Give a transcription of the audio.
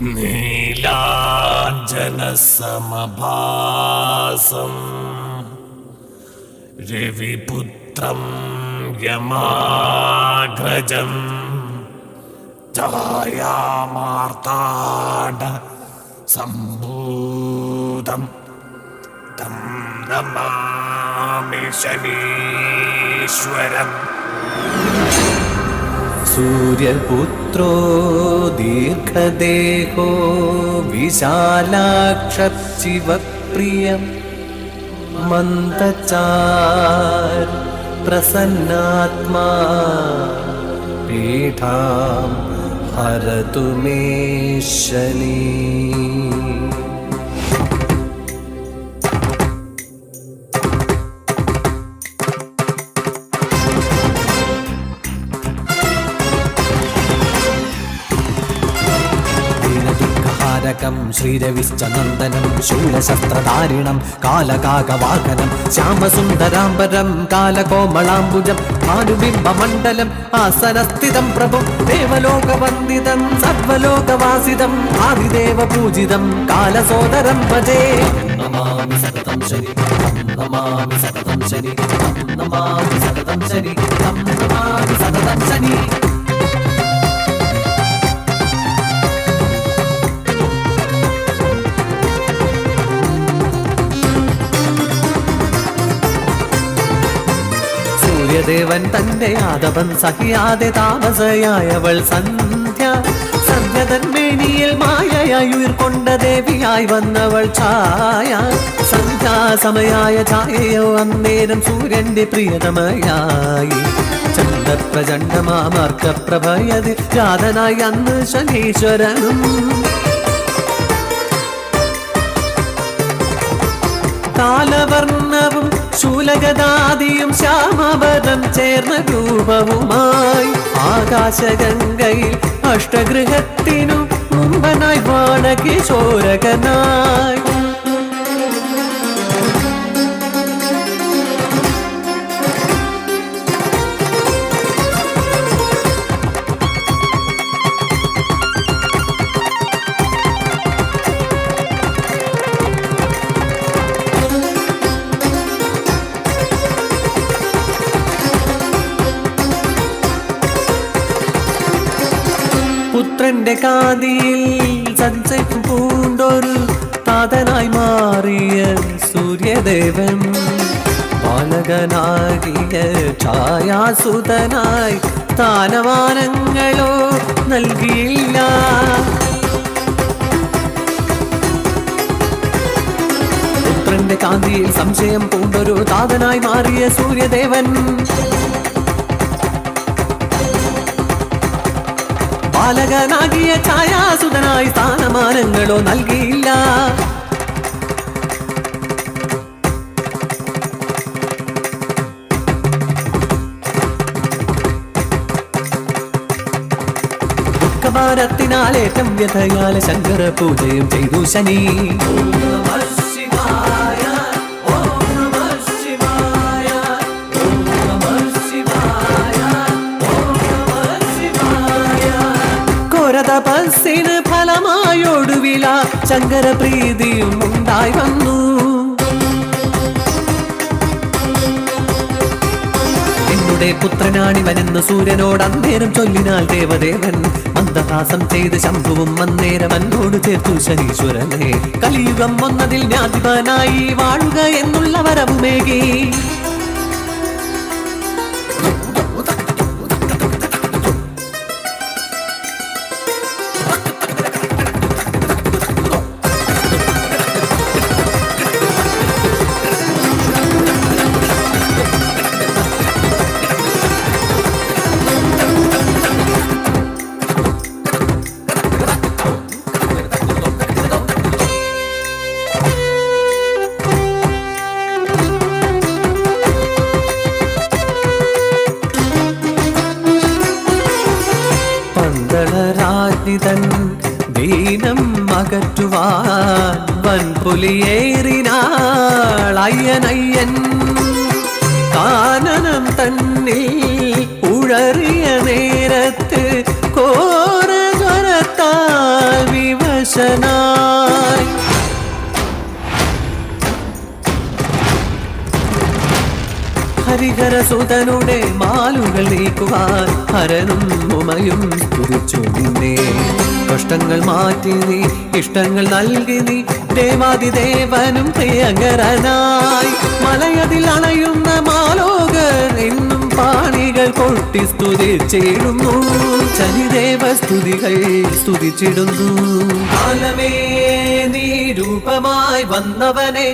നീലാഞ്ജനസമഭാസം രവിപുത്രം യമാഗ്രജം ഛായാമാർത്താട സംഭൂതം തം നമാമി ശനീശ്വരം. सूर्यपुत्रो दीर्घदेहो विशालाक्षिवप्रियं मन्दचार प्रसन्नात्मा पीठां हरतु मे शनि ദീനദുഃഖഹാരകം ശ്രീരവിശ്ച നന്ദനം ശൂലശസ്ത്രധാരിണം കാലകാകവാഹനം ശ്യാമസുന്ദരാംബരം കാലകോമളാംബുജം ഭാനുബിംബമണ്ഡലം ആസനസ്ഥിതം പ്രഭു ദേവലോകവന്ദിതം സർവലോകവാസിതം ആദിദേവ പൂജിതം കാലസോദരം ഭജേ. നമാമി സതതം ശരി നമാമി സതതം ശരി നമാമി സതതം ശരി നമാമി സതതം ശനി സൂര്യദേവൻ തന്റെ ആദവൻ സഹിയാതെ താമസയായവൾ സന്ധ്യ. സന്ധ്യതൻ മേനിയിൽ മായയായി ഉയർക്കൊണ്ട ദേവിയായി വന്നവൾ ഛായ. സന്ധ്യാസമയായ ഛായയോ അന്നേരം സൂര്യന്റെ പ്രിയതമയായി. ചന്ദ്രപ്രചണ്ഡമാർക്കപ്രഭയത് ജാതനായി അന്ന് ശനീശ്വരനും. കാലവർണവും ശൂലഗദാദിയും ശ്യാമപദം ചേർന്ന രൂപവുമായി ആകാശഗംഗയിൽ അഷ്ടഗൃഹത്തിനു മുമ്പനായി വാണകിശോരകനായി പുത്രന്റെ കാതിയിൽ സഞ്ചയം പൂണ്ടൊരു താതനായി മാറിയ സൂര്യദേവൻ. ബാലകനാകിയ ഛായാസുതനായി താനവാനങ്ങളോ നൽകിയില്ല. പുത്രന്റെ കാന്തിയിൽ സംശയം പൂണ്ടൊരു താതനായി മാറിയ സൂര്യദേവൻ. ബാലകനാകിയ ഛായാസുതനായി സ്ഥാനമാനങ്ങളോ നൽകിയില്ല. ദുഃഖഭാരത്തിനാലേറ്റം വ്യഥയാല ശങ്കര പൂജയും ചെയ്തു ശനി. ഘോരതപസ്സിന് ഫലമായൊടുവില ശങ്കര പ്രീതിയും ഉണ്ടായി വന്നു. എന്നുടെ പുത്രനാണിവനെന്ന് സൂര്യനോട് അന്നേരം ചൊല്ലിനാൽ ദേവദേവൻ മന്ദഹാസം ചെയ്ത് ശംഭുവും അന്നേരം അന്നോട് ചേർത്തു ശനീശ്വരനെ. കലിയുഗം വന്നതിൽ ജ്ഞാതിപനായി വാഴുക എന്നുള്ള വരവുമേകി. அகற்றுவான். வன்புலி ஏறினாள் ஐயன் ஐயன் காணனம் தன்னில் உழறிய நேரத்து கோர ஜரத்தால் விவசனா ഹരിഹരസുതനുടെ മാലുകൾ നീക്കുവാൻ ഹരനും ഉമയും കുറിച്ചു നിന്നെ. കഷ്ടങ്ങൾ മാറ്റി നീ ഇഷ്ടങ്ങൾ നൽകി നീ ദേവാദിദേവനും പ്രിയങ്കരനായി. മലയതിൽ അണയുന്ന മാലോകർ എന്നും പാണികൾ കൊട്ടി സ്തുതിച്ചിടുന്നു ശനിദേവ സ്തുതികൾ സ്തുതിച്ചിടുന്നു. കാലമേ നീ രൂപമായി വന്നവനെ